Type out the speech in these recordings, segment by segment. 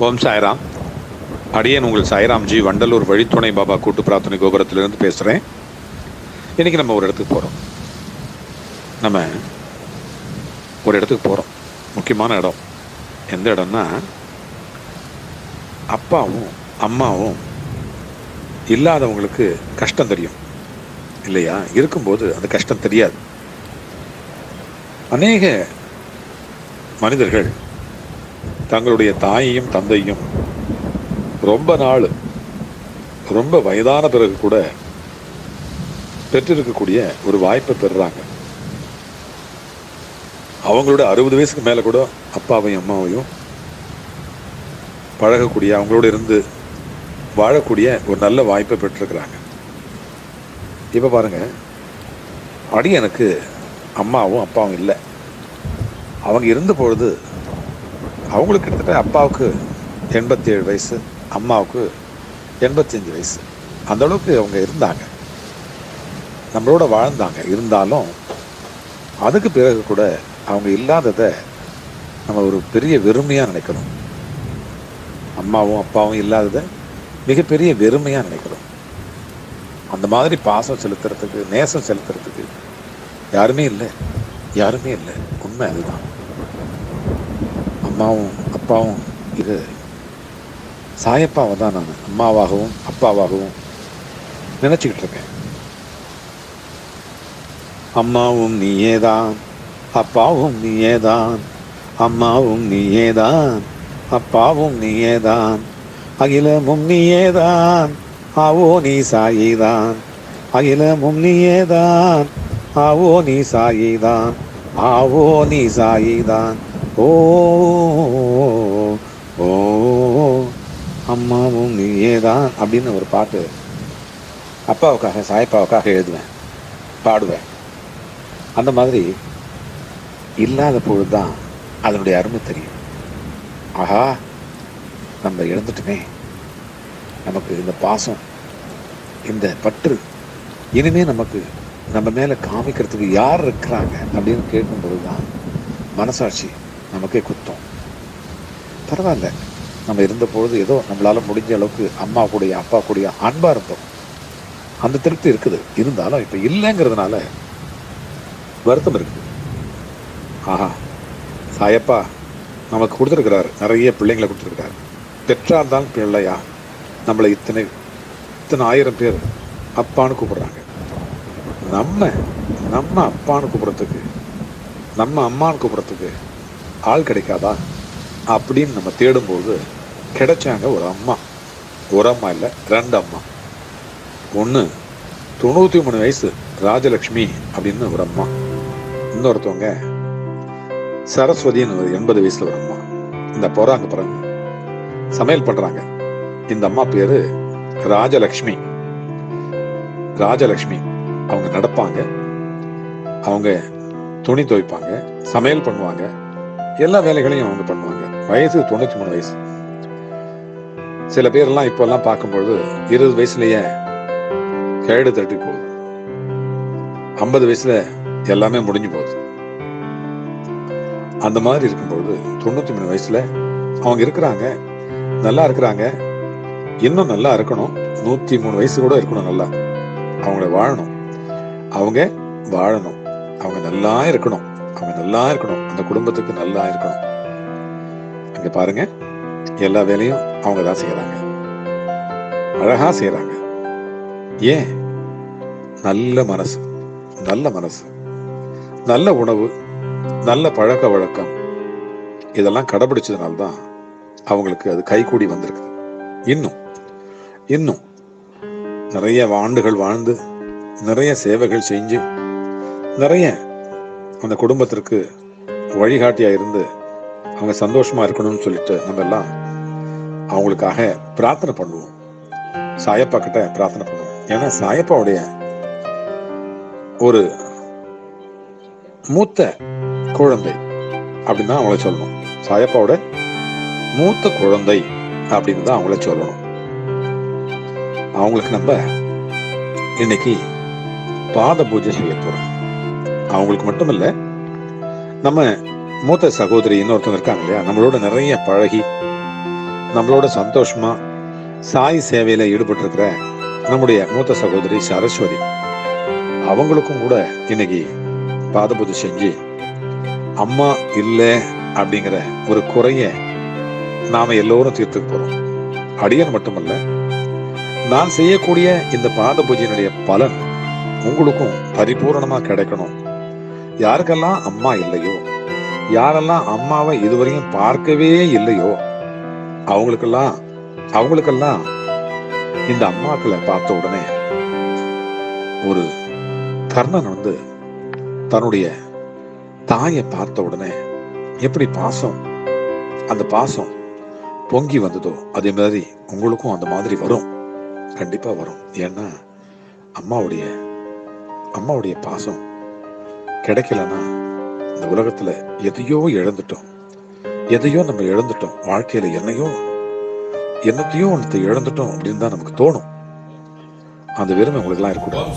ஓம் சாய்ராம். அடியன் உங்கள் சாய்ராம்ஜி வண்டலூர் வழித்துணை பாபா கூட்டு பிரார்த்தனை கோபுரத்திலிருந்து பேசுகிறேன் இன்னைக்கு நம்ம ஒரு இடத்துக்கு போகிறோம் நம்ம ஒரு இடத்துக்கு போகிறோம் முக்கியமான இடம். எந்த இடம்னா அப்பாவும் அம்மாவும் இல்லாதவங்களுக்கு கஷ்டம் தெரியும். இல்லையா? இருக்கும்போது அந்த கஷ்டம் தெரியாது. அநேக மனிதர்கள் தங்களுடைய தாயையும் தந்தையும் ரொம்ப நாள் ரொம்ப வயதான பிறகு கூட பெற்றிருக்கக்கூடிய ஒரு வாய்ப்பை பெறுறாங்க. அவங்களோட அறுபது வயசுக்கு மேலே கூட அப்பாவையும் அம்மாவையும் பழகக்கூடிய அவங்களோட இருந்து வாழக்கூடிய ஒரு நல்ல வாய்ப்பை பெற்றிருக்கிறாங்க. இப்போ பாருங்க அடியனுக்கு அம்மாவும் அப்பாவும் இல்லை. அவங்க இருந்த பொழுது அவங்களுக்கு கிட்டத்தட்ட அப்பாவுக்கு எண்பத்தி ஏழு வயசு அம்மாவுக்கு எண்பத்தஞ்சு வயசு. அந்த அளவுக்கு அவங்க இருந்தாங்க. நம்மளோட வாழ்ந்தாங்க. இருந்தாலும் அதுக்கு பிறகு கூட அவங்க இல்லாததை நம்ம ஒரு பெரிய வெறுமையாக நினைக்கிறோம் அம்மாவும் அப்பாவும் இல்லாததை மிகப்பெரிய வெறுமையாக நினைக்கிறோம் அந்த மாதிரி பாசம் செலுத்துறதுக்கு நேசம் செலுத்துறதுக்கு யாருமே இல்லை. யாருமே இல்லை. உண்மை அதுதான். அம்மாவும் அப்பாவும் இது சாயப்பாவை தான் நான் அம்மாவாகவும் அப்பாவாகவும் நினச்சிக்கிட்டு இருக்கேன் அம்மாவும் நீயே தான் அப்பாவும் நீயே தான் அம்மாவும் நீயே தான் அப்பாவும் நீயே தான் அகிலமும் நீயேதான் ஆவோ நீ சாயிதான் அகிலமும் நீயேதான் ஆவோ நீ சாயிதான் ஆவோ நீ சாயிதான். தான் ஓ அம்மாவும் நீயேதான் அப்படின்னு ஒரு பாட்டு அப்பாவுக்காக சாய்ப்பாவுக்காக எழுதுவேன் பாடுவேன். அந்த மாதிரி இல்லாத பொழுது தான் அதனுடைய அருமை தெரியும். ஆஹா நம்ம இழந்துட்டுமே நமக்கு இந்த பாசம் இந்த பற்று இனிமே நமக்கு நம்ம மேலே காமிக்கிறதுக்கு யார் இருக்கிறாங்க அப்படின்னு கேட்கும்போது தான் மனசாட்சி நமக்கே குத்தம். பரவாயில்ல. நம்ம இருந்த பொழுது ஏதோ நம்மளால முடிஞ்ச அளவுக்கு அம்மா கூடய அப்பா கூடய அன்பாக இருந்தோம். அந்த திருப்தி இருக்குது. இருந்தாலும் இப்போ இல்லைங்கிறதுனால வருத்தம் இருக்குது. ஆஹா சாயப்பா நமக்கு கொடுத்துருக்கிறாரு. நிறைய பிள்ளைங்களை கொடுத்துருக்கிறாரு. பெற்றால் தான் பிள்ளையா? நம்மளை இத்தனை இத்தனை ஆயிரம் பேர் அப்பான்னு கூப்பிடுறாங்க. நம்ம நம்ம அப்பான்னு கூப்பிட்றதுக்கு நம்ம அம்மான்னு கூப்பிட்றதுக்கு ஆள் கிடைக்காதா? அப்படின்னு நம்ம தேடும்போது கிடைச்சாங்க ஒரு அம்மா. ஒரு அம்மா இல்லை ரெண்டு அம்மா. ஒன்று தொண்ணூற்றி மூணு வயசு ராஜலக்ஷ்மி அப்படின்னு ஒரு அம்மா. இன்னொருத்தவங்க சரஸ்வதின்னு ஒரு எண்பது வயசுல ஒரு அம்மா. இந்த போறாங்க பாருங்க. சமையல் பண்றாங்க. இந்த அம்மா பேரு ராஜலக்ஷ்மி ராஜலக்ஷ்மி அவங்க நடப்பாங்க. அவங்க துணி துவைப்பாங்க சமையல் பண்ணுவாங்க. எல்லா வேலைகளையும் அவங்க பண்ணுவாங்க. வயசு தொண்ணூத்தி மூணு வயசு. சில பேர்லாம் இப்பெல்லாம் பார்க்கும்பொழுது இருபது வயசுலயே கேடு தட்டி போகுது. ஐம்பது வயசுல எல்லாமே முடிஞ்சு போகுது. அந்த மாதிரி இருக்கும்பொழுது தொண்ணூத்தி மூணு வயசுல அவங்க இருக்கிறாங்க நல்லா இருக்கிறாங்க இன்னும் நல்லா இருக்கணும். நூத்தி மூணு வயசு கூட இருக்கணும் நல்லா. அவங்கள வாழணும். அவங்க வாழணும். அவங்க நல்லா இருக்கணும். அவங்க நல்லா இருக்கணும். அந்த குடும்பத்துக்கு நல்லா இருக்கணும். அங்க பாருங்க. எல்லா வேலையும் அவங்க தான் செய்யறாங்க அழகா செய்யறாங்க ஏன்? நல்ல மனசு. நல்ல மனசு. நல்ல உணவு. நல்ல பழக்க வழக்கம். இதெல்லாம் கடைபிடிச்சதுனால்தான் அவங்களுக்கு அது கைகூடி வந்திருக்கு இன்னும். இன்னும். நிறைய ஆண்டுகள் வாழ்ந்து நிறைய சேவைகள் செஞ்சு நிறைய அந்த குடும்பத்திற்கு வழிகாட்டியா இருந்து அவங்க சந்தோஷமா இருக்கணும்னு சொல்லிட்டு நம்ம எல்லாம் அவங்களுக்காக பிரார்த்தனை பண்ணுவோம். சாயப்பா கிட்ட பிரார்த்தனை பண்ணுவோம். ஏன்னா சாயப்பாவுடைய ஒரு மூத்த குழந்தை அப்படின்னு தான் அவங்கள சொல்லணும் சாயப்பாவோட மூத்த குழந்தை அப்படின்னு தான் அவங்கள சொல்லணும் அவங்களுக்கு நம்ம இன்னைக்கு பாத பூஜை செய்ய போகிறோம் அவங்களுக்கு மட்டும் நம்ம மூத்த சகோதரி இன்னொருத்தவங்க இருக்காங்க இல்லையா? நம்மளோட நிறைய பழகி நம்மளோட சந்தோஷமா சாய் சேவையில ஈடுபட்டு இருக்கிற நம்முடைய மூத்த சகோதரி சரஸ்வதி அவங்களுக்கும் கூட இன்னைக்கு பாதபூதி செஞ்சு அம்மா இல்லை அப்படிங்கிற ஒரு குறைய நாம எல்லோரும் தீர்த்துக்க போறோம். அடியன் மட்டுமல்ல நான் செய்யக்கூடிய இந்த பாத பூஜையினுடைய பலன் உங்களுக்கும் பரிபூரணமா கிடைக்கணும். யாருக்கெல்லாம் அம்மா இல்லையோ யாரெல்லாம் அம்மாவை இதுவரையும் பார்க்கவே இல்லையோ அவங்களுக்கெல்லாம் அவங்களுக்கெல்லாம் இந்த அம்மாக்களை பார்த்த உடனே ஒரு கர்ணன் வந்து தன்னுடைய தாயை பார்த்த உடனே எப்படி பாசம்? அந்த பாசம் பொங்கி வந்ததோ அதே மாதிரி உங்களுக்கும் அந்த மாதிரி வரும். கண்டிப்பா வரும். ஏன்னா அம்மாவுடைய அம்மாவுடைய பாசம் கிடைக்கலன்னா இந்த உலகத்துல எதையோ இழந்துட்டோம். எதையோ நம்ம இழந்துட்டோம். வாழ்க்கையில என்னையோ என்னத்தையோ ஒன்றத்தை இழந்துட்டோம் அப்படின்னு தான் நமக்கு தோணும். அந்த வெறுமை உங்களுக்கு எல்லாம் இருக்கக்கூடாது.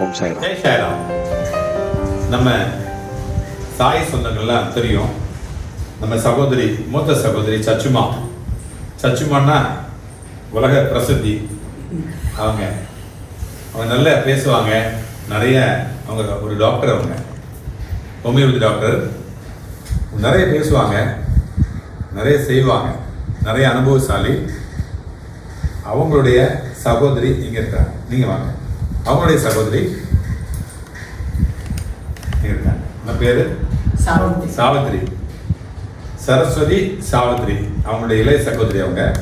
ஓம் சாய்ராம். நம்ம சாய் சொந்தங்கள்லாம் தெரியும். நம்ம சகோதரி மூத்த சகோதரி சச்சுமா. சச்சுமான்னா உலக பிரசித்தி. அவங்க அவங்க நல்லா பேசுவாங்க. நிறைய அவங்க ஒரு டாக்டர் அவங்க. ஹோமியோபதி டாக்டர் நிறைய பேசுவாங்க. நிறைய செய்வாங்க. நிறைய அனுபவசாலி. அவங்களுடைய சகோதரி இங்க இருக்காங்க நீங்க வாங்க. அவங்களுடைய சகோதரி இங்க இருக்காங்க உங்க பேரு? சாவித்ரி சரஸ்வதி சாவித்ரி அவங்களுடைய இளைய சகோதரி அவங்க.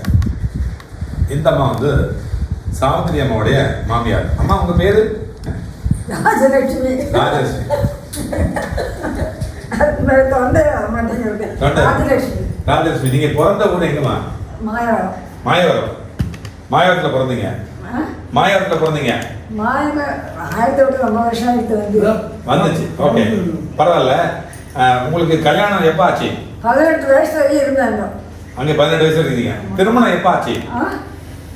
இந்த அம்மா வந்து சாவித்ரி அம்மாவுடைய மாமியார். அம்மா உங்க பேரு? ராஜலட்சுமி. ராஜலட்சுமி. ராஜலட்சுமி. ராஜலட்சுமி நீங்க பிறந்த ஊர் எங்கம்மா? மாயம் மாயவரம். மாயவரத்துல பிறந்தீங்க. மாயவரத்துல பிறந்தீங்க. ஆயிரத்தி தொட்டு ரொம்ப வருஷம் வந்து வந்துச்சு. ஓகே. பரவாயில்ல. உங்களுக்கு கல்யாணம் எப்போ ஆச்சு? பதினெட்டு வயசு வரையும் இருந்தாங்க. அங்கே பதினெட்டு வயசு இருக்கீங்க. திருமணம் எப்போ ஆச்சு? ஆ?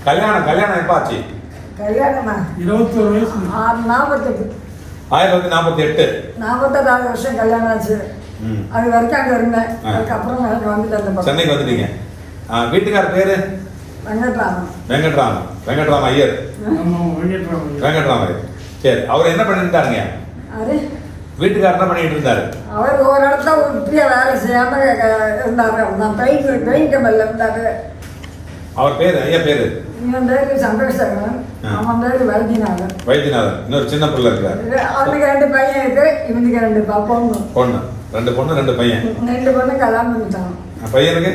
கல்யாணம் கல்யாணம் எப்போ ஆச்சு? கல்யாணமா? இருபத்தோரு வயசு. நாற்பத்தெட்டு ஆயிரத்தி தொள்ளாயிரத்தி நாற்பத்தி எட்டு நாற்பத்தெட்டாவது வருஷம் கல்யாணம் ஆச்சு. ம். அது வரைக்கும் அங்கே இருந்தேன். அதுக்கப்புறம் எனக்கு வந்துட்டு சென்னைக்கு வந்துட்டீங்க. வீட்டுக்கார் பேரு? வெங்கட்ராமன். வெங்கட்ராமன். வெங்கட்ராம ஐயர். வெங்கட்ராம ஐயர். சரி அவர் என்ன பண்ணிட்டு இருந்தாருங்க அது வீட்டுக்கார் என்ன பண்ணிட்டு இருந்தாரு அவர் ஒரு இடத்துல உருப்படியாக வேலை செய்யாமல் இருந்தார். நான் பெயிண்ட் பெயிண்ட் கம்பெனியில் இருந்தார். அவர் பேரு ஐயா பேரு? இவன் பேர் சந்திரசேகரன் ஆ. அவன் பேர் வைத்தியநாதன். வைத்தியநாதன். இன்னொரு சின்ன பிள்ளை இருக்காரு அவனுக்கு ரெண்டு பையன் இருக்கு இவனுக்கு ரெண்டு பொண்ணு. பொண்ணு. ரெண்டு பொண்ணு ரெண்டு பையன். ரெண்டு பொண்ணு கல்யாணம் பண்ணிட்டான். பையனுக்கு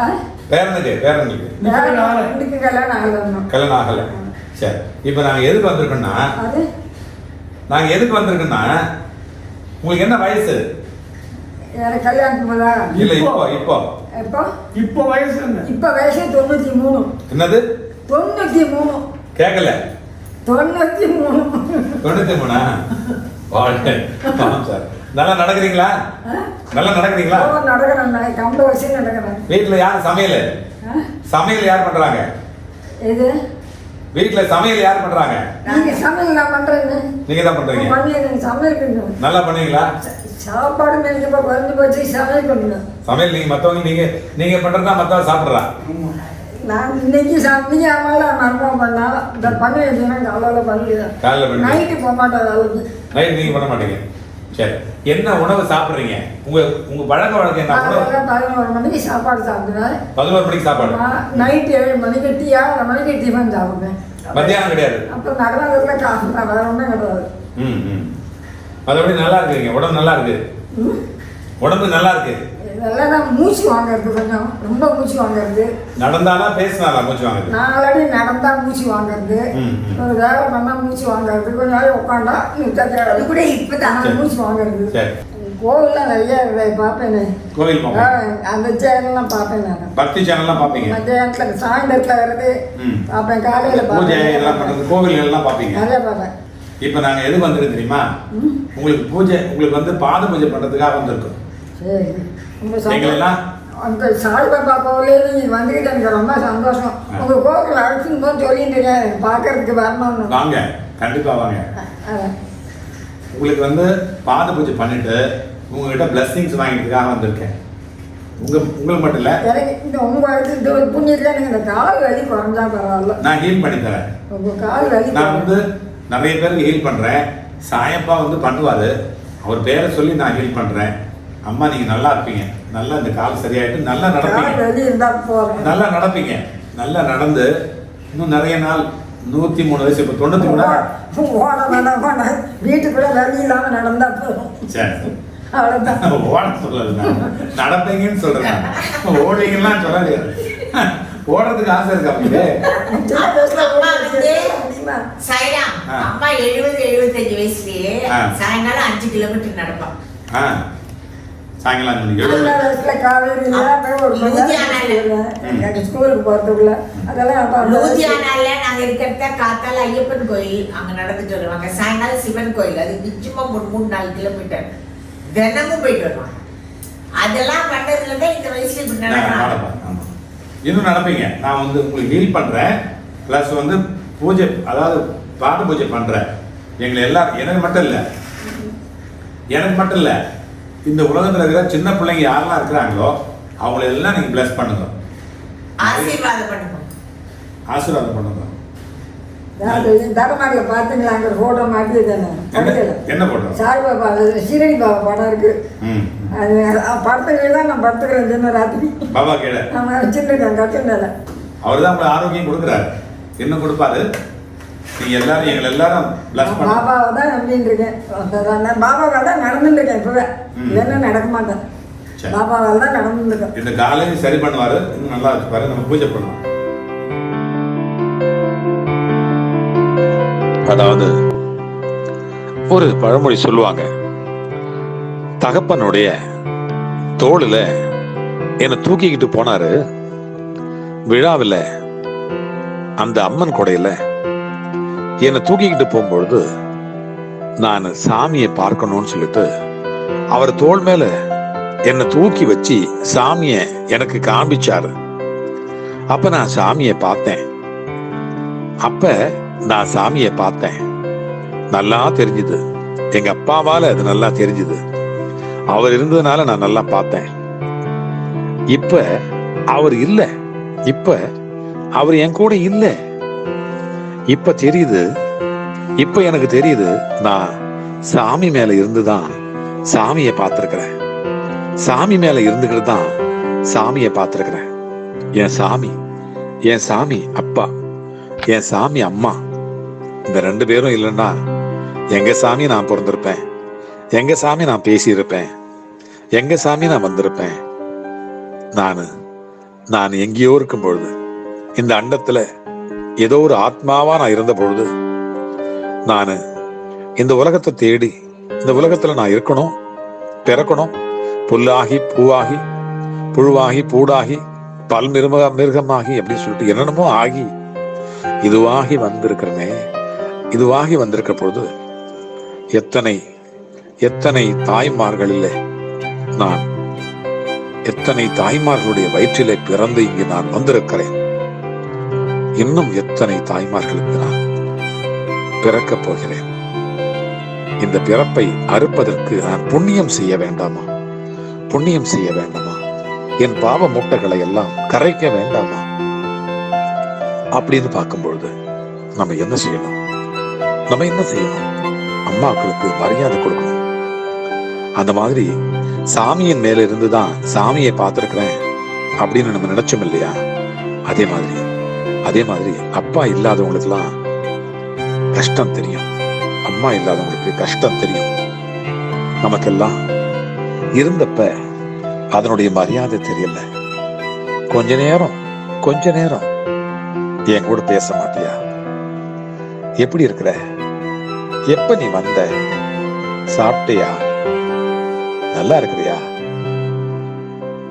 ஆ? பேரனுக்கு பேரனுக்கு. கல்யாணம் ஆகணும் கல்யாணம் ஆகல. சரி. இப்போ நாங்க எதுக்கு வந்திருக்கோம்னா அது? நாங்க எதுக்கு வந்திருக்கோம்னா உங்களுக்கு என்ன வயசு? எனக்கு கல்யாணத்துக்கு போதா? இல்ல இப்போ இப்போ. எப்போ? இப்போ வயசு என்ன? இப்போ வயசு தொண்ணூற்றி மூணு என்னது? தொண்ணூற்றி மூணு கேட்கல தொண்ணூற்றி மூணு தொண்ணூத்தி மூணா வாழ்க ஆமாம் சார். நல்லா நடக்கிறீங்களா? நல்லா நடக்கிறீங்களா? நடக்கிறேன் நான். கம்பு வச்சு நடக்கிறேன். வீட்டுல யார்? சமையல்? ஆ? சமையல் யார் பண்றாங்க? எது? வீட்டுல சமையல் யார் பண்றாங்க? நீங்க சமையல் நான் பண்றேன்னு நீங்க தான் பண்றீங்க. பண்ணி சமையல் நல்லா பண்ணுவீங்களா? சாப்பாடு இப்போ குறைஞ்சு போச்சு. சமையல் பண்ணுவேன் சமையல் நீங்க மத்தவங்க நீங்க நீங்க பண்றதா மத்தவங்க சாப்பிடுறா. நான் இன்னைக்கு சமைக்க அவங்கள மர்மம் பண்ணா இந்த பண்ணி வச்சுன்னா காலையில் பண்ணிடுவேன் காலைல பண்ணி நைட்டு போக மாட்டேன் வேலைக்கு நைட் நீங்க பண்ண மாட்டீங்க. சரி. என்ன உணவு சாப்பிடுறீங்க? உங்க உங்க பழக்க வழக்கம் என்ன? உணவு பதினோரு மணிக்கு சாப்பாடு சாப்பிடுவேன். பதினோரு மணிக்கு சாப்பாடு? நைட்டு ஏழு மணிக்கு டீ ஆறரை மணிக்கு டிஃபன் சாப்பிடுவேன். மத்தியானம் கிடையாது. அப்புறம் நகரத்தில் காசு வேற ஒன்றும் கிடையாது. ம் ம். மற்றபடி நல்லா இருக்குங்க உடம்பு நல்லா இருக்கு. உடம்பு நல்லா இருக்கு. இதெல்லாம் தான் மூச்சு வாங்குறது கொஞ்சம். ரொம்ப மூச்சு வாங்குறது. நடந்தானா பேசினாலா மூச்சு வாங்குது நாலடி நடந்தா மூச்சு வாங்குறது. ஒரு வேலை பண்ணா மூச்சு வாங்குறது. கொஞ்ச நேரம் உட்காந்தா அது கூட இப்பதான் சரி. மூச்சு வாங்குறது. சரி. கோவில்ல நிறைய பார்ப்பேனே கோவில் அந்த சேனல்லாம் பார்ப்பேன் நான். பக்தி சேனல்லாம் பாப்பீங்க மத்தியானத்தில் சாயந்தரத்தில் வருது. பார்ப்பேன். காலையில் பார்ப்பேன். கோவில் எல்லாம் பாப்பீங்க நிறைய பார்ப்பேன். இப்போ நாங்க எதுக்கு வந்திருக்கு தெரியுமா. உங்களுக்கு பூஜை உங்களுக்கு வந்து பாத பூஜை பண்றதுக்காக வந்திருக்கோம். சரி. அந்த சாய்பாபா கோவிலே நீ வந்துக்கிட்டு எனக்கு ரொம்ப சந்தோஷம். உங்க கோவில் அழைச்சின்னு போது சொல்லிட்டு இருக்கேன். பார்க்கறதுக்கு வரணும்னு. வாங்க கண்டிப்பா வாங்க. உங்களுக்கு வந்து பாத பூஜை பண்ணிட்டு உங்ககிட்ட பிளஸ்ஸிங்ஸ் வாங்கிக்கிறதுக்காக வந்திருக்கேன். உங்க உங்களுக்கு மட்டும் இல்ல. எனக்கு இந்த உங்க வயசு இந்த ஒரு புண்ணியத்தில் எனக்கு இந்த கால் வலி குறைஞ்சா பரவாயில்ல. நான் ஹீல் பண்ணி தரேன். உங்க கால் வலி நான் வந்து நிறைய பேருக்கு ஹீல் பண்றேன். சாயப்பா வந்து பண்ணுவாரு. அவர் பேரை சொல்லி நான் ஹீல் பண்றேன். அம்மா நீங்க நல்லா இருப்பீங்க. நல்லா இந்த கால் சரியாயிட்டு நல்லா நடப்பீங்க. நல்லா நடப்பீங்க. நல்லா நடந்து இன்னும் நிறைய நாள் நூத்தி மூணு வயசு இப்ப தொண்ணூத்தி மூணு? வீட்டுக்குள்ள வலி இல்லாம நடந்தா போதும். சரி. ஓட சொல்லல. நடப்பீங்கன்னு சொல்றேன். ஓடுவீங்கன்னா சொல்ல முடியாது. ஓடுறதுக்கு ஆசை இருக்கா அம்மா எழுபது எழுபத்தஞ்சு வயசுலயே ஆ. சாயங்காலம் அஞ்சு கிலோமீட்டர் நடப்பான் ஆ. சாயங்காலம் அஞ்சு மணிக்கு. வயசுல ஒரு. எனக்கு ஸ்கூலுக்கு போறதுக்குள்ள. அதெல்லாம் லூதியானால நாங்க இருக்கிறத காத்தால ஐயப்பன் கோயில் அங்க நடந்துட்டு வருவாங்க. சாயங்காலம் சிவன் கோயில். அது நிச்சயமா மூணு மூணு நாலு கிலோமீட்டர் தினமும் போயிட்டு வருவாங்க. அதெல்லாம் பண்ணதுல தான் இந்த வயசுல இப்படி நடக்கிறாங்க. இன்னும் நடப்பீங்க. நான் வந்து உங்களுக்கு ஹீல் பண்றேன். ப்ளஸ் வந்து பூஜை அதாவது பாத பூஜை பண்றேன். எங்களை எல்லாரும் எனக்கு மட்டும் இல்ல. எனக்கு மட்டும் இல்ல. இந்த உலகத்துல இருக்கிற சின்ன பிள்ளைங்க யாரெல்லாம் இருக்கிறாங்களோ அவங்கள எல்லாம் நீங்க பிளஸ் பண்ணுங்க. ஆசீர்வாதம் பண்ணுவோம் ஆசீர்வாதம் பண்ணுங்க. அதாவது தரமாடியில் பார்த்தீங்களா அங்கே ஃபோட்டோ மாட்டி என்ன? சாய்பாபா அது சீரடி பாபா படம் இருக்கு. ம். அது படத்துக்கு தான் நான் படுத்துக்கிறேன் சின்ன ராத்திரி. பாபா கீழே. நான் வச்சுருக்கேன் கட்டுனால அவர் தான் உங்களுக்கு ஆரோக்கியம் கொடுக்குறாரு. என்ன கொடுப்பாரு? நீங்க எல்லாரும் எங்களை எல்லாரும் பிளஸ் பண்ணுங்க பாபாவை தான் நம்பின்னு இருக்கேன். நான் பாபாவால் தான் நடந்துட்டு இருக்கேன் இப்போவே. இல்லைன்னா நடக்க மாட்டேன். பாபாவால் தான் நடந்துட்டு இருக்கேன். இந்த காலையும் சரி பண்ணுவாரு. இன்னும் நல்லா வச்சுப்பாரு நம்ம பூஜை பண்ணுவோம் அதாவது ஒரு பழமொழி சொல்லுவாங்க. தகப்பனுடைய தோளுல என்னை தூக்கிக்கிட்டு போனாரு. விழாவில் அந்த அம்மன் கொடையில என்னை தூக்கிக்கிட்டு போகும்பொழுது நான் சாமியை பார்க்கணும்னு சொல்லிட்டு அவர் தோள் மேல என்னை தூக்கி வச்சு சாமியை எனக்கு காண்பிச்சாரு. அப்ப நான் சாமியை பார்த்தேன். அப்ப நான் சாமியை பார்த்தேன். நல்லா தெரிஞ்சுது. எங்க அப்பாவால அது நல்லா தெரிஞ்சுது. அவர் இருந்ததுனால நான் நல்லா பார்த்தேன். இப்ப அவர் இல்ல. இப்ப அவர் என் கூட இல்லை. இப்ப தெரியுது. இப்ப எனக்கு தெரியுது. நான் சாமி மேல இருந்துதான் சாமியை பார்த்துருக்கிறேன். சாமி மேல இருந்துகிட்டு தான் சாமியை பார்த்துருக்கிறேன். என் சாமி என் சாமி அப்பா என் சாமி அம்மா. இந்த ரெண்டு பேரும் இல்லைன்னா எங்க சாமி நான் பிறந்திருப்பேன்? எங்க சாமி நான் பேசியிருப்பேன்? எங்க சாமி நான் வந்திருப்பேன்? நான் நான் எங்கேயோ இருக்கும் பொழுது இந்த அண்டத்துல ஏதோ ஒரு ஆத்மாவா நான் இருந்த பொழுது நான் இந்த உலகத்தை தேடி இந்த உலகத்துல நான் இருக்கணும் பிறக்கணும் புல்லாகி பூவாகி புழுவாகி பூடாகி பல் மிருக மிருகமாகி அப்படின்னு சொல்லிட்டு என்னென்னமோ ஆகி இதுவாகி வந்திருக்கிறனே இதுவாகி வந்திருக்க பொழுது எத்தனை எத்தனை தாய்மார்கள் இல்லை நான் எத்தனை தாய்மார்களுடைய வயிற்றிலே பிறந்து இங்கு நான் வந்திருக்கிறேன்? இன்னும் எத்தனை தாய்மார்களுக்கு நான் பிறக்கப் போகிறேன். இந்த பிறப்பை அறுப்பதற்கு நான் புண்ணியம் செய்ய வேண்டாமா? புண்ணியம் செய்ய வேண்டாமா? என் பாவ மூட்டைகளை எல்லாம் கரைக்க வேண்டாமா? அப்படின்னு பார்க்கும்பொழுது நம்ம என்ன செய்யணும்? நம்ம என்ன செய்யணும்? அம்மாக்களுக்கு மரியாதை கொடுக்கணும். அந்த மாதிரி சாமியின் மேல இருந்து தான் சாமியை பார்த்திருக்கிறேன் அப்படின்னு நம்ம நினைச்சோம் இல்லையா? அதே மாதிரி அதே மாதிரி அப்பா இல்லாதவங்களுக்குலாம் கஷ்டம் தெரியும். அம்மா இல்லாதவங்களுக்கு கஷ்டம் தெரியும். நமக்கெல்லாம் இருந்தப்ப அதனுடைய மரியாதை தெரியல. கொஞ்ச நேரம் கொஞ்ச நேரம் என் கூட பேச மாட்டியா? எப்படி இருக்கிற? எப்ப நீ வந்த? சாப்பிட்டியா? நல்லா இருக்கிறியா?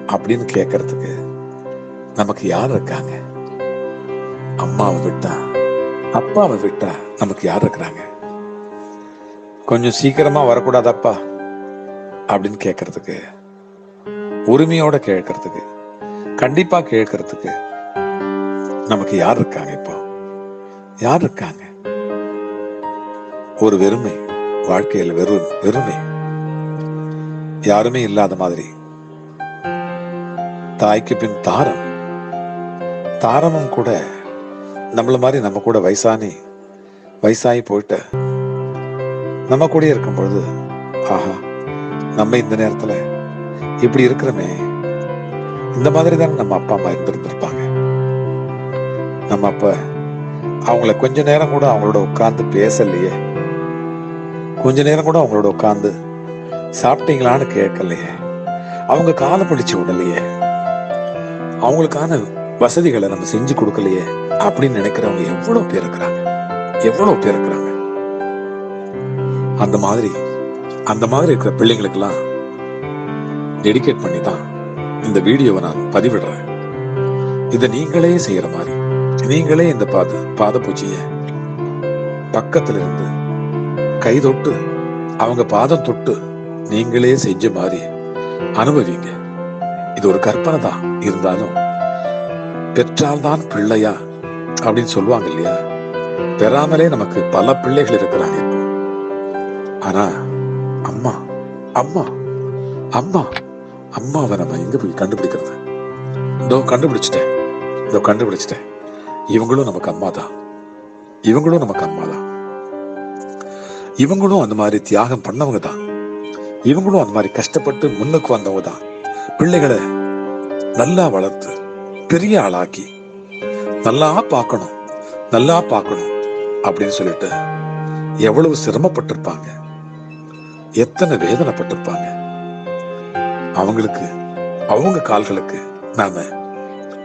அப்படின்னு கேட்கறதுக்கு நமக்கு யார் இருக்காங்க? அம்மாவை விட்டா அப்பாவை விட்டா நமக்கு யார் இருக்கிறாங்க? கொஞ்சம் சீக்கிரமா வரக்கூடாதப்பா அப்படின்னு கேட்கறதுக்கு உரிமையோட கேட்கறதுக்கு கண்டிப்பா கேட்கறதுக்கு நமக்கு யார் இருக்காங்க இப்போ? யார் இருக்காங்க? ஒரு வெறுமை வாழ்க்கையில் வெறும் வெறுமை. யாருமே இல்லாத மாதிரி. தாய்க்கு பின் தாரம். தாரமும் கூட நம்மள மாதிரி நம்ம கூட வயசானி வயசாகி போயிட்டு நம்ம கூட இருக்கும் பொழுது ஆஹா நம்ம இந்த நேரத்துல இப்படி இருக்கிறோமே. இந்த மாதிரி தானே நம்ம அப்பா அம்மா இருந்திருந்திருப்பாங்க. நம்ம அப்ப அவங்கள கொஞ்ச நேரம் கூட அவங்களோட உட்கார்ந்து பேசலையே. கொஞ்ச நேரம் கூட அவங்களோட உட்கார்ந்து சாப்பிட்டீங்களான்னு கேட்கலையே. அவங்க காலை பிடிச்சு விடலையே. அவங்களுக்கான வசதிகளை நம்ம செஞ்சு கொடுக்கலையே அப்படின்னு நினைக்கிறவங்க எவ்வளவு பேர் இருக்கிறாங்க? எவ்வளவு பேர் இருக்கிறாங்க? அந்த மாதிரி அந்த மாதிரி இருக்கிற பிள்ளைங்களுக்கெல்லாம் டெடிகேட் பண்ணி தான் இந்த வீடியோவை நான் பதிவிடுறேன். இதை நீங்களே செய்யற மாதிரி நீங்களே இந்த பாத பாத பூஜைய பக்கத்துல இருந்து கை தொட்டு அவங்க பாதம் தொட்டு நீங்களே செஞ்ச மாதிரி அனுபவிங்க. இது ஒரு கற்பனை தான் இருந்தாலும் பெற்றால்தான் பிள்ளையா அப்படின்னு சொல்லுவாங்க இல்லையா? பெறாமலே நமக்கு பல பிள்ளைகள் இருக்கிறாங்க இப்போ. ஆனா அம்மா அம்மா அம்மா அம்மாவை நம்ம எங்க போய் கண்டுபிடிக்கிறது? இதோ கண்டுபிடிச்சிட்டேன். இதோ கண்டுபிடிச்சிட்டேன். இவங்களும் நமக்கு அம்மா தான் இவங்களும் நமக்கு அம்மா தான் இவங்களும் அந்த மாதிரி தியாகம் பண்ணவங்க தான் இவங்களும் அந்த மாதிரி கஷ்டப்பட்டு முன்னுக்கு வந்தவங்க தான் பிள்ளைகளை நல்லா வளர்த்து பெரிய ஆளாக்கி நல்லா பார்க்கணும் நல்லா பார்க்கணும் அப்படின்னு சொல்லிட்டு எவ்வளவு சிரமப்பட்டிருப்பாங்க எத்தனை வேதனைப்பட்டிருப்பாங்க. அவங்களுக்கு அவங்க கால்களுக்கு நாம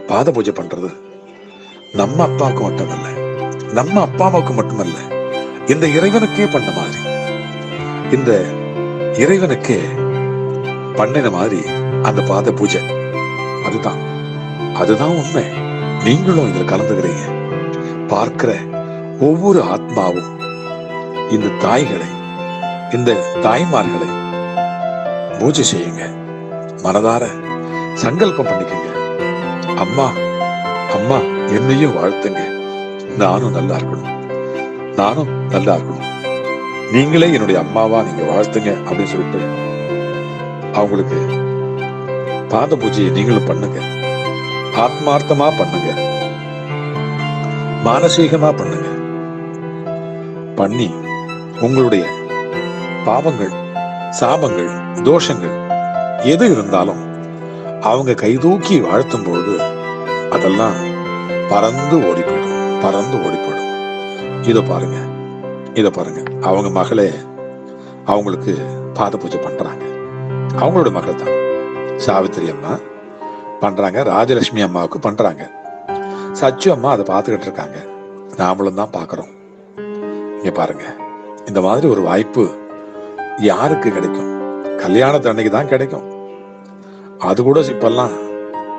பாத பூஜை பண்றது நம்ம அப்பாவுக்கு மட்டுமல்ல நம்ம அப்பா அம்மாவுக்கு மட்டுமல்ல இந்த இறைவனுக்கே பண்ண மாதிரி இந்த இறைவனுக்கே பண்ணின மாதிரி அந்த பாத பூஜை. அதுதான். அதுதான் உண்மை. நீங்களும் இதுல கலந்துக்கிறீங்க. பார்க்கிற ஒவ்வொரு ஆத்மாவும் இந்த தாய்களை இந்த தாய்மார்களை பூஜை செய்யுங்க. மனதார சங்கல்பம் பண்ணிக்கங்க. அம்மா அம்மா என்னையும் வாழ்த்துங்க. நானும் நல்லா இருக்கணும். நானும் நல்லா இருக்கணும். நீங்களே என்னுடைய அம்மாவா நீங்க வாழ்த்துங்க அப்படின்னு சொல்லிட்டு அவங்களுக்கு பாத பூஜையை நீங்களும் பண்ணுங்க. ஆத்மார்த்தமா பண்ணுங்க. மானசீகமா பண்ணுங்க. பண்ணி உங்களுடைய பாவங்கள் சாபங்கள் தோஷங்கள் எது இருந்தாலும் அவங்க கைதூக்கி வாழ்த்தும் பொழுது அதெல்லாம் பறந்து ஓடி போயிடும் பறந்து ஓடி போயிடும் இதை பாருங்க இதை பாருங்க. அவங்க மகளே அவங்களுக்கு பாத பூஜை பண்றாங்க. அவங்களோட மகள் தான் சாவித்திரி அம்மா பண்றாங்க. ராஜலட்சுமி அம்மாவுக்கு பண்றாங்க. சச்சு அம்மா அதை பார்த்துக்கிட்டு இருக்காங்க. நாமளும் தான் பார்க்குறோம். இங்க பாருங்க. இந்த மாதிரி ஒரு வாய்ப்பு யாருக்கு கிடைக்கும்? கல்யாணத்து அன்னைக்கு தான் கிடைக்கும். அது கூட இப்பெல்லாம்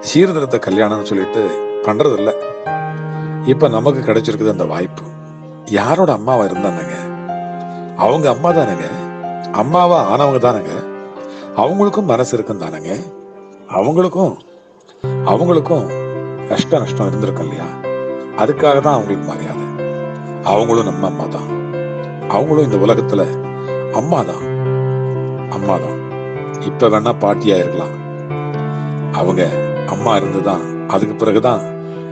சீர்திருத்த கல்யாணம்னு சொல்லிட்டு பண்றது இப்ப நமக்கு கிடைச்சிருக்குது அந்த வாய்ப்பு. யாரோட அம்மாவா இருந்தானுங்க? அவங்க அம்மா தானேங்க. அம்மாவா ஆனவங்க தானேங்க. அவங்களுக்கும் மனசு இருக்கும் தானேங்க அவங்களுக்கும் அவங்களுக்கும் கஷ்ட நஷ்டம் இருந்திருக்கும் இல்லையா? அதுக்காக தான் அவங்களுக்கு மரியாதை. அவங்களும் நம்ம அம்மா தான். அவங்களும் இந்த உலகத்துல அம்மா தான். அம்மா தான். இப்ப வேணா பாட்டியா இருக்கலாம் அவங்க அம்மா இருந்துதான் அதுக்கு பிறகுதான்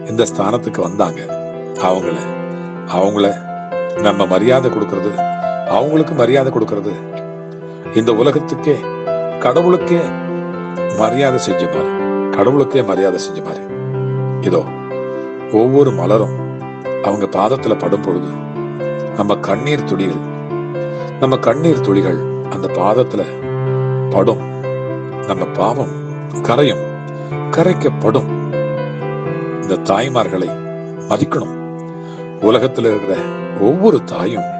இந்த ஸ்தானத்துக்கு வந்தாங்க. அவங்கள அவங்கள நம்ம மரியாதை கொடுக்கறது அவங்களுக்கு மரியாதை கொடுக்கறது. இந்த உலகத்துக்கே கடவுளுக்கே மரியாதை செஞ்ச மாதிரி. கடவுளுக்கே மரியாதை செஞ்ச மாதிரி. இதோ ஒவ்வொரு மலரும் அவங்க பாதத்துல படும் பொழுது நம்ம கண்ணீர் துளிகள் நம்ம கண்ணீர் துளிகள் அந்த பாதத்துல படும். நம்ம பாவம் கரையும் கரைக்கப்படும். இந்த தாய்மார்களை மதிக்கணும். உலகத்துல இருக்கிற ஒவ்வொரு தாயும்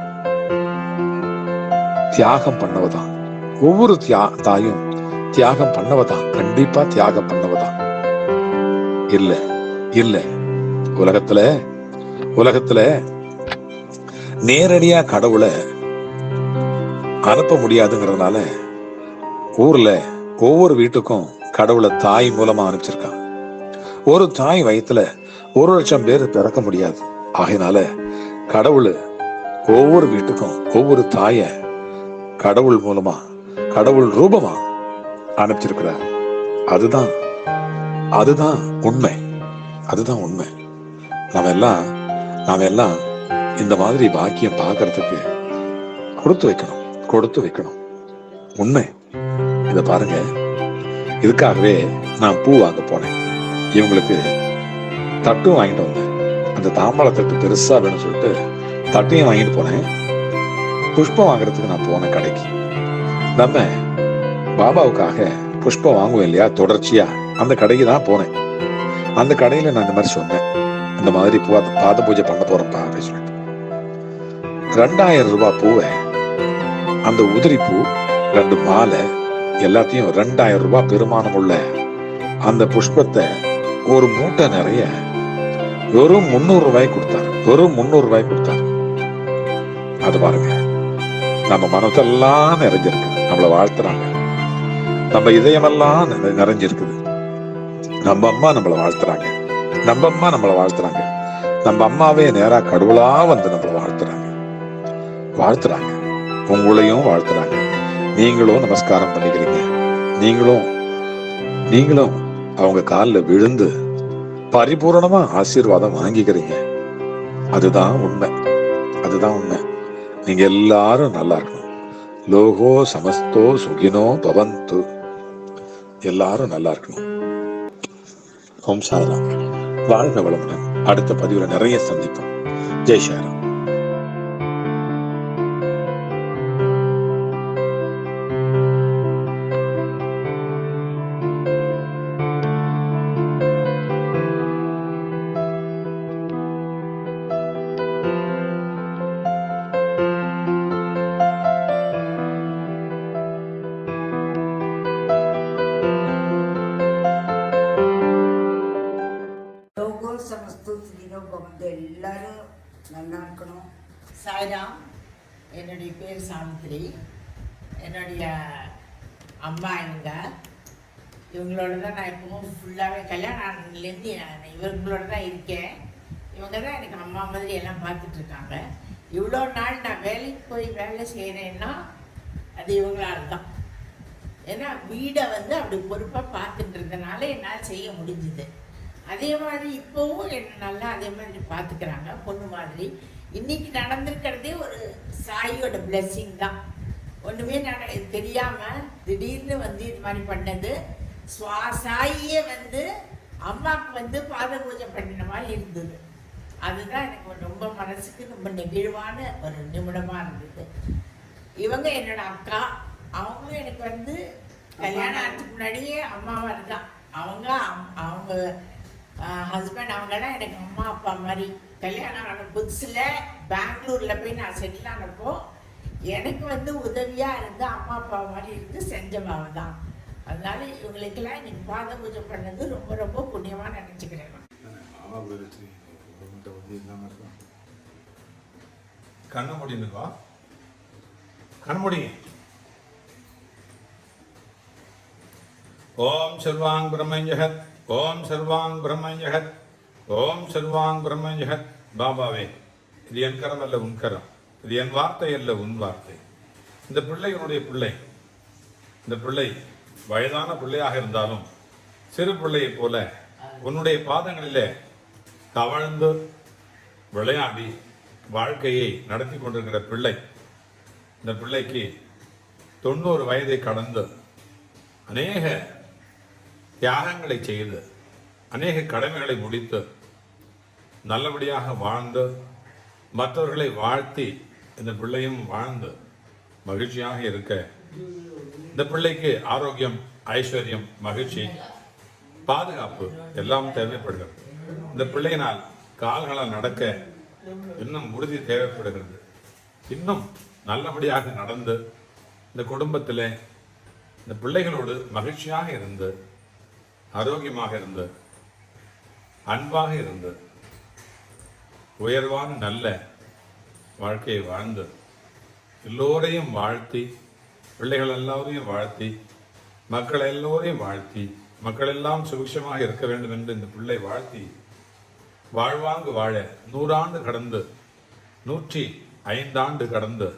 தியாகம் பண்ணவதான். ஒவ்வொரு தியா தாயும் தியாகம் பண்ணவதான் கண்டிப்பா தியாகம் பண்ணவதான் இல்ல இல்ல. உலகத்துல உலகத்துல நேரடியா கடவுளை அனுப்ப முடியாதுங்கிறதுனால ஊர்ல ஒவ்வொரு வீட்டுக்கும் கடவுளை தாய் மூலமா அனுப்பிச்சிருக்கான் ஒரு தாய் வயத்துல ஒரு லட்சம் பேர் பிறக்க முடியாது. ஆகையினால கடவுள் ஒவ்வொரு வீட்டுக்கும் ஒவ்வொரு தாய கடவுள் மூலமா கடவுள் ரூபமா அனுப்பிச்சிருக்கிறார். அதுதான் அதுதான் உண்மை. அதுதான் உண்மை. நாம எல்லாம் நாம எல்லாம் இந்த மாதிரி பாக்கியம் பார்க்கறதுக்கு கொடுத்து வைக்கணும் கொடுத்து வைக்கணும். உண்மை. இத பாருங்க. இதுக்காகவே நான் பூ வாங்க போனேன். இவங்களுக்கு தட்டும் வாங்கிட்டு வந்தேன். அந்த தாம்பாள தட்டு பெருசா வேணும்னு சொல்லிட்டு தட்டையும் வாங்கிட்டு போனேன். புஷ்பம் வாங்குறதுக்கு நான் போனேன் கடைக்கு. நம்ம பாபாவுக்காக புஷ்பம் வாங்குவோம் இல்லையா? தொடர்ச்சியா. அந்த கடைக்கு தான் போனேன். அந்த கடையில நான் இந்த மாதிரி சொன்னேன். இந்த மாதிரி பூ பாத பூஜை பண்ண போறேன்ப்பா அப்படின்னு சொல்லிட்டு. ரெண்டாயிரம் ரூபாய் பூவை அந்த உதிரி பூ ரெண்டு மாலை எல்லாத்தையும் ரெண்டாயிரம் ரூபாய் பெருமானம் உள்ள அந்த புஷ்பத்தை ஒரு மூட்டை நிறைய வெறும் முந்நூறு ரூபாய் கொடுத்தாரு. வெறும் முந்நூறு ரூபாய் கொடுத்தாரு. அது பாருங்க நம்ம மனசெல்லாம் நிறைஞ்சிருக்கு. நம்மளை வாழ்த்துறாங்க. நம்ம இதயமெல்லாம் நிறைஞ்சிருக்குது. நம்ம அம்மா நம்மளை வாழ்த்துறாங்க. நம்ம அம்மா நம்மளை வாழ்த்துறாங்க. நம்ம அம்மாவே நேரா கடவுளா வந்து நம்மளை வாழ்த்துறாங்க. வாழ்த்துறாங்க. உங்களையும் வாழ்த்துறாங்க. நீங்களும் நமஸ்காரம் பண்ணிக்கிறீங்க. நீங்களும் நீங்களும் அவங்க காலில் விழுந்து பரிபூரணமா ஆசீர்வாதம் வாங்கிக்கிறீங்க. அதுதான் உண்மை. அதுதான் உண்மை. நீங்க எல்லாரும் நல்லா இருக்கணும். லோகோ சமஸ்தோ சுகினோ பவந்து. எல்லாரும் நல்லா இருக்கணும். ஓம் சாய்ராம். வாழ்க வளமுடன். அடுத்த பதிவுல நிறைய சந்திப்போம். ஜெய் சாய்ராம். சமஸ்து வந்து எல்லாரும் நல்லா இருக்கணும் சாய்ராம் என்னுடைய பேர் சாவித்ரி என்னுடைய அம்மா இவங்க இவங்களோட தான் நான் எப்பவும் ஃபுல்லாகவே கல்யாணத்துலேருந்து நான் இவங்களோட தான் இருக்கேன் இவங்க தான் எனக்கு அம்மா மாதிரி எல்லாம் பார்த்துட்ருக்காங்க இவ்வளோ நாள் நான் வேலைக்கு போய் வேலை செய்கிறேன்னா அது இவங்களால் தான் ஏன்னா வீடை வந்து அப்படி பொறுப்பாக பார்த்துட்டு இருந்தனால என்னால் செய்ய முடிஞ்சுது அதே மாதிரி இப்போவும் என்ன நல்லா அதே மாதிரி பார்த்துக்கிறாங்க பொண்ணு மாதிரி. இன்னைக்கு நடந்திருக்கிறதே ஒரு சாயோட பிளெஸ்ஸிங் தான். ஒன்றுமே நட தெரியாமல் திடீர்னு வந்து இது மாதிரி பண்ணது. சுவா சாயியே வந்து அம்மாவுக்கு வந்து பாத பூஜை பண்ணின மாதிரி இருந்தது. அதுதான் எனக்கு ரொம்ப மனசுக்கு ரொம்ப நெகிழ்வான ஒரு நிமிடமாக இருந்தது. இவங்க என்னோட அக்கா அவங்களும் எனக்கு வந்து கல்யாணம் ஆகிறதுக்கு முன்னாடியே அம்மாவாக இருந்தான் அவங்க அம்- அவங்க ஹஸ்பண்ட் அவங்கெல்லாம் எனக்கு அம்மா அப்பா மாதிரி கல்யாணம் ஆன புதுசில் பெங்களூரில் போய் நான் செட்டில் ஆனப்போ எனக்கு வந்து உதவியாக இருந்து அம்மா அப்பா மாதிரி இருந்து செஞ்சவாவை தான். அதனால இவங்களுக்கெல்லாம் இன்னைக்கு பாத பூஜை பண்ணது ரொம்ப ரொம்ப புண்ணியமாக நினச்சிக்கிறேன் கண்ண முடியுதுக்கா கண்ண ஓம் சர்வாங் பிரம்மஞ்சகத். ஓம் சர்வாங் பிரம்மஞ்சகத். ஓம் சர்வாங் பிரம்மஞ்சகத். பாபாவே இது என் கரம் அல்ல உன் கரம். இது என் வார்த்தை அல்ல உன் வார்த்தை. இந்த பிள்ளை உன்னுடைய பிள்ளை. இந்த பிள்ளை வயதான பிள்ளையாக இருந்தாலும் சிறு பிள்ளையைப் போல உன்னுடைய பாதங்களிலே தவழ்ந்து விளையாடி வாழ்க்கையை நடத்தி கொண்டிருக்கிற பிள்ளை. இந்த பிள்ளைக்கு தொண்ணூறு வயதை கடந்து அநேக தியாகங்களை செய்து அநேக கடமைகளை முடித்து நல்லபடியாக வாழ்ந்து மற்றவர்களை வாழ்த்தி இந்த பிள்ளையும் வாழ்ந்து மகிழ்ச்சியாக இருக்க. இந்த பிள்ளைக்கு ஆரோக்கியம் ஐஸ்வர்யம் மகிழ்ச்சி பாதுகாப்பு எல்லாம் தேவைப்படுகிறது. இந்த பிள்ளையினால் கால்களால் நடக்க இன்னும் உறுதி தேவைப்படுகிறது. இன்னும் நல்லபடியாக நடந்து இந்த குடும்பத்தில் இந்த பிள்ளைகளோடு மகிழ்ச்சியாக இருந்து ஆரோக்கியமாக இருந்து அன்பாக இருந்து உயர்வான நல்ல வாழ்க்கையை வாழ்ந்து எல்லோரையும் வாழ்த்தி பிள்ளைகள் எல்லோரையும் வாழ்த்தி மக்கள் எல்லோரையும் வாழ்த்தி மக்கள் எல்லாம் சுபிக்ஷமாக இருக்க வேண்டும் என்று இந்த பிள்ளை வாழ்த்தி வாழ்வாங்கு வாழ நூறாண்டு கடந்து நூற்றி ஐந்தாண்டு கடந்து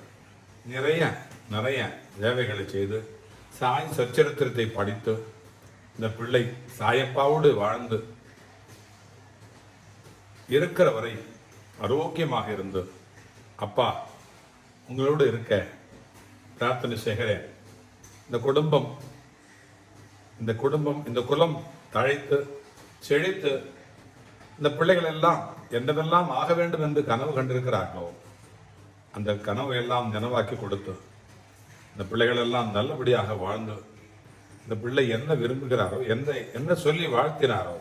நிறைய நிறைய சேவைகளை செய்து சாய் சச்சரித்திரத்தை படித்து இந்த பிள்ளை சாயப்பாவோடு வாழ்ந்து இருக்கிற வரை ஆரோக்கியமாக இருந்து அப்பா உங்களோடு இருக்க பிரார்த்தனை செய்கிறேன். இந்த குடும்பம் இந்த குடும்பம் இந்த குலம் தழைத்து செழித்து இந்த பிள்ளைகள் எல்லாம் என்னவெல்லாம் ஆக வேண்டும் என்று கனவு கண்டிருக்கிறார்களோ? அந்த கனவை எல்லாம் நினைவாக்கி கொடுத்து இந்த பிள்ளைகள் எல்லாம் நல்லபடியாக வாழ்ந்து இந்த பிள்ளை என்ன விரும்புகிறாரோ என்ன என்ன சொல்லி வாழ்த்தினாரோ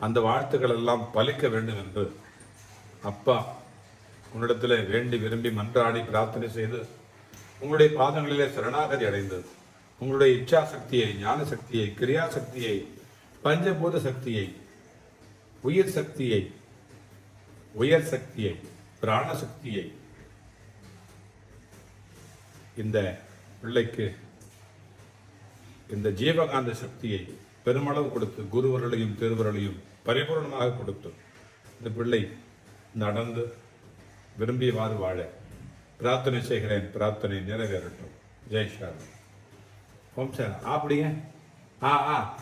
அந்த வாழ்த்துக்கள் எல்லாம் பலிக்க வேண்டும் என்று அப்பா உன்னிடத்தில் வேண்டி விரும்பி மன்றாடி பிரார்த்தனை செய்து உங்களுடைய பாதங்களிலே சரணாகதி அடைந்து உங்களுடைய இச்சா சக்தியை ஞான சக்தியை கிரியா சக்தியை பஞ்சபூத சக்தியை உயிர் சக்தியை உயர் சக்தியை பிராண சக்தியை இந்த பிள்ளைக்கு இந்த ஜீவகாந்த சக்தியை பெருமளவு கொடுத்து குருவர்களையும் திருவர்களையும் பரிபூர்ணமாக கொடுத்து இந்த பிள்ளை நடந்து விரும்பியவாறு வாழ. பிரார்த்தனை செய்கிறேன். பிரார்த்தனை நிறைவேறட்டும். ஜெய் ஷார் ஓம் சார் அப்படிங்க ஆ ஆ.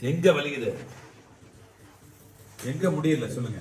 எங்க வலிக்குது? எங்க முடியல? சொல்லுங்க.